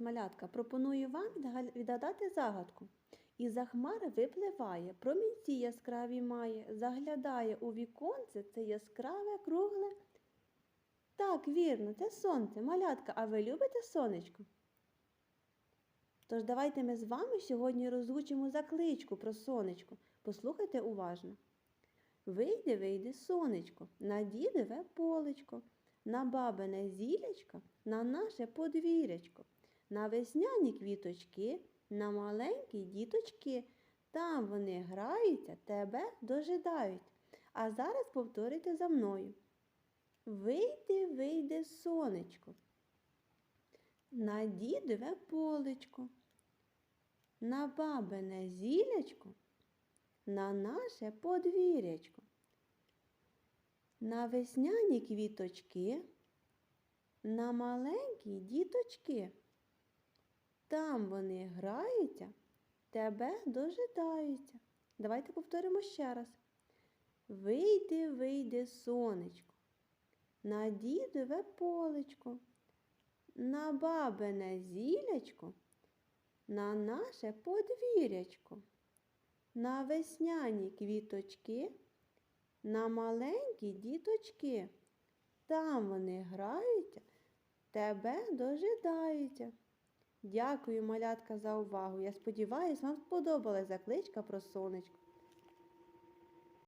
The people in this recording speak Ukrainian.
малятка, пропоную вам відга- відгадати загадку. Із-за хмари випливає, промінці яскраві має, заглядає у віконце це яскраве кругле. Так, вірно, це сонце, малятка, а ви любите сонечко? Тож давайте ми з вами сьогодні розучимо закличку про сонечко. Послухайте уважно. Вийде, вийде сонечко, на дідове полечко, на бабине зілячко, на наше подвір'ячко, на весняні квіточки, на маленькі діточки. Там вони граються, тебе дожидають. А зараз повторюйте за мною. Вийде, вийде сонечко, на дідове полечко, на бабине зілячко, на наше подвір'ячко, на весняні квіточки, на маленькі діточки. Там вони граються, тебе дожидаються. Давайте повторимо ще раз. Вийде, вийде сонечко, на дідове полечко, на бабине зілячко, на наше подвір'ячко, на весняні квіточки, на маленькі діточки. Там вони граються, тебе дожидаються. Дякую, малятка, за увагу. Я сподіваюся, вам сподобалась закличка про сонечко.